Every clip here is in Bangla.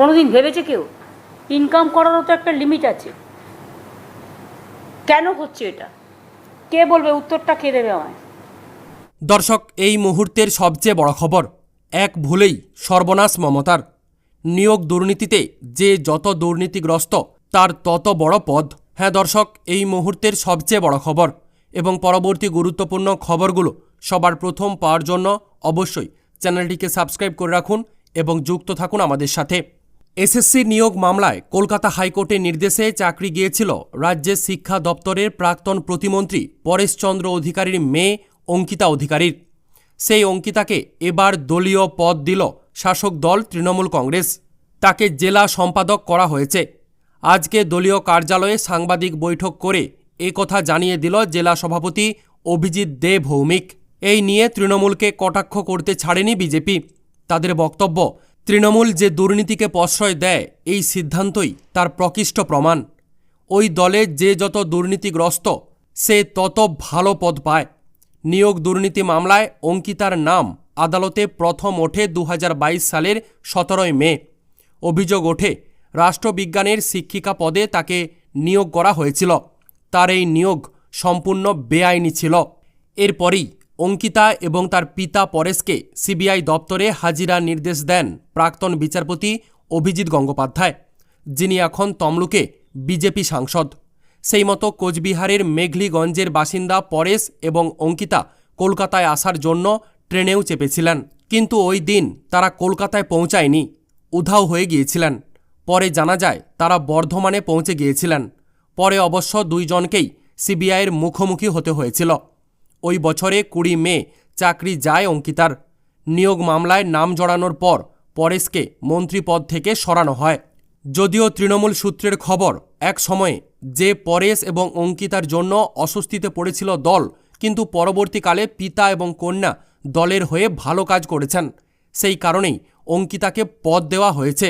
কোনোদিন ভেবেছে কেউ? ইনকাম করারও তো একটা লিমিট আছে। কেন হচ্ছে এটা? কে বলবে? উত্তরটা কে দেবে আমায়? দর্শক, এই মুহূর্তের সবচেয়ে বড় খবর, এক ভুলেই সর্বনাশ মমতার। নিয়োগ দুর্নীতিতে যে যত দুর্নীতিগ্রস্ত, তার তত বড় পদ। হ্যাঁ দর্শক, এই মুহূর্তের সবচেয়ে বড় খবর এবং পরবর্তী গুরুত্বপূর্ণ খবরগুলো সবার প্রথম পাওয়ার জন্য অবশ্যই চ্যানেলটিকে সাবস্ক্রাইব করে রাখুন এবং যুক্ত থাকুন আমাদের সাথে। এসএসসি নিয়োগ মামলায় কলকাতা হাইকোর্টের নির্দেশে চাকরি গিয়েছিল রাজ্যের শিক্ষা দপ্তরের প্রাক্তন প্রতিমন্ত্রী পরেশচন্দ্র অধিকারীর মেয়ে অঙ্কিতা অধিকারীর। সেই অঙ্কিতাকে এবার দলীয় পদ দিল শাসক দল তৃণমূল কংগ্রেস। তাকে জেলা সম্পাদক করা হয়েছে। আজকে দলীয় কার্যালয়ে সাংবাদিক বৈঠক করে কথা জানিয়ে দিল জেলা সভাপতি অভিজিৎ দে ভৌমিক এই নিয়ে তৃণমূলকে কটাক্ষ করতে ছাড়েনি বিজেপি। তাদের বক্তব্য তৃণমূল যে দুর্নীতিকে প্রশ্রয় দেয়, এই সিদ্ধান্তই তার প্রকৃষ্ট প্রমাণ। ওই দলে যে যত দুর্নীতিগ্রস্ত, সে তত ভালো পদ পায়। নিয়োগ দুর্নীতি মামলায় অঙ্কিতার নাম আদালতে প্রথম ওঠে দু হাজার বাইশ সালের সতেরোই মে। অভিযোগ ওঠে, রাষ্ট্রবিজ্ঞানের শিক্ষিকা পদে তাকে নিয়োগ করা হয়েছিল। তার এই নিয়োগ সম্পূর্ণ বেআইনি ছিল। এরপরই অঙ্কিতা এবং তার পিতা পরেশকে সিবিআই দপ্তরে হাজিরার নির্দেশ দেন প্রাক্তন বিচারপতি অভিজিৎ গঙ্গোপাধ্যায়, যিনি এখন তমলুকে বিজেপি সাংসদ। সেই মতো কোচবিহারের মেঘলিগঞ্জের বাসিন্দা পরেশ এবং অঙ্কিতা কলকাতায় আসার জন্য ট্রেনেও চেপেছিলেন। কিন্তু ওই দিন তারা কলকাতায় পৌঁছায়নি, উধাও হয়ে গিয়েছিলেন। পরে জানা যায়, তারা বর্ধমানে পৌঁছে গিয়েছিলেন। পরে অবশ্য দুইজনকেই সিবিআইয়ের মুখোমুখি হতে হয়েছিল। ওই বছরে কুড়ি মে চাকরি যায় অঙ্কিতার। নিয়োগ মামলায় নাম জড়ানোর পর পরেশকে মন্ত্রী পদ থেকে সরানো হয়। যদিও তৃণমূল সূত্রের খবর, এক সময়ে যে পরেশ এবং অঙ্কিতার জন্য অস্বস্তিতে পড়েছিল দল, কিন্তু পরবর্তীকালে পিতা এবং কন্যা দলের হয়ে ভালো কাজ করেছেন। সেই কারণেই অঙ্কিতাকে পদ দেওয়া হয়েছে।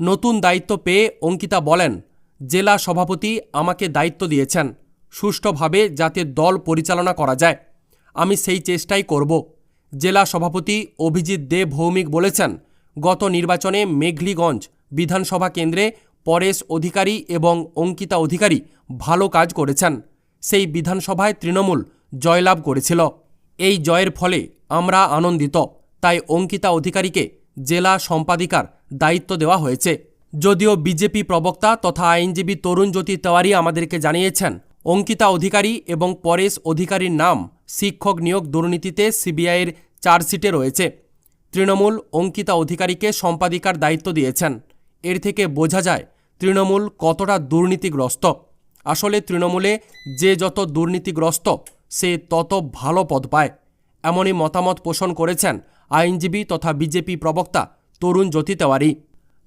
নতুন দায়িত্ব পেয়ে অঙ্কিতা বলেন, জেলা সভাপতি আমাকে দায়িত্ব দিয়েছেন। সুষ্ঠুভাবে যাতে দল পরিচালনা করা যায়। আমি সেই চেষ্টাই করব, জেলা সভাপতি অভিজিৎ দে ভৌমিক বলেছেন। গত নির্বাচনে মেঘলিগঞ্জ বিধানসভা কেন্দ্রে পরেশ অধিকারী এবং অঙ্কিতা অধিকারী ভালো কাজ করেছেন। সেই বিধানসভায় তৃণমূল জয়লাভ করেছিল। এই জয়ের ফলে আমরা আনন্দিত, তাই অঙ্কিতা অধিকারীকে জেলা সম্পাদিকার দায়িত্ব দেওয়া হয়েছে। যদিও বিজেপি প্রবক্তা তথা আইনজীবী তরুণ জ্যোতি তেওয়ারি আমাদেরকে জানিয়েছেন অঙ্কিতা অধিকারী এবং পরেশ অধিকারীর নাম শিক্ষক নিয়োগ দুর্নীতিতে সিবিআইয়ের চার্জশিটে রয়েছে। তৃণমূল অঙ্কিতা অধিকারীকে সম্পাদিকার দায়িত্ব দিয়েছেন। এর থেকে বোঝা যায় তৃণমূল কতটা দুর্নীতিগ্রস্ত। আসলে তৃণমূলে যে যত দুর্নীতিগ্রস্ত, সে তত ভালো পদ পায়। এমনই মতামত পোষণ করেছেন আইনজীবী তথা বিজেপি প্রবক্তা তরুণ জ্যোতি তেওয়ারি।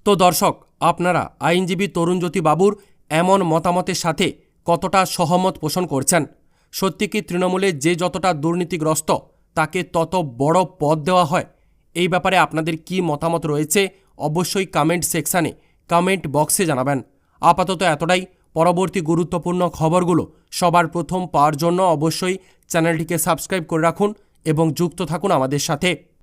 তো দর্শক, আপনারা আইনজীবী তরুণ জ্যোতি বাবুর এমন মতামতের সাথে কতটা সহমত পোষণ করছেন? সত্যি কি তৃণমূলে যে যতটা দুর্নীতিগ্রস্ত, তাকে তত বড় পদ দেওয়া হয়? এই ব্যাপারে আপনাদের কি মতামত রয়েছে? অবশ্যই কমেন্ট সেকশানে কমেন্ট বক্সে জানাবেন। আপাতত এতটাই। পরবর্তী গুরুত্বপূর্ণ খবরগুলো সবার প্রথম পাওয়ার জন্য অবশ্যই চ্যানেলটিকে সাবস্ক্রাইব করে রাখুন এবং যুক্ত থাকুন আমাদের সাথে।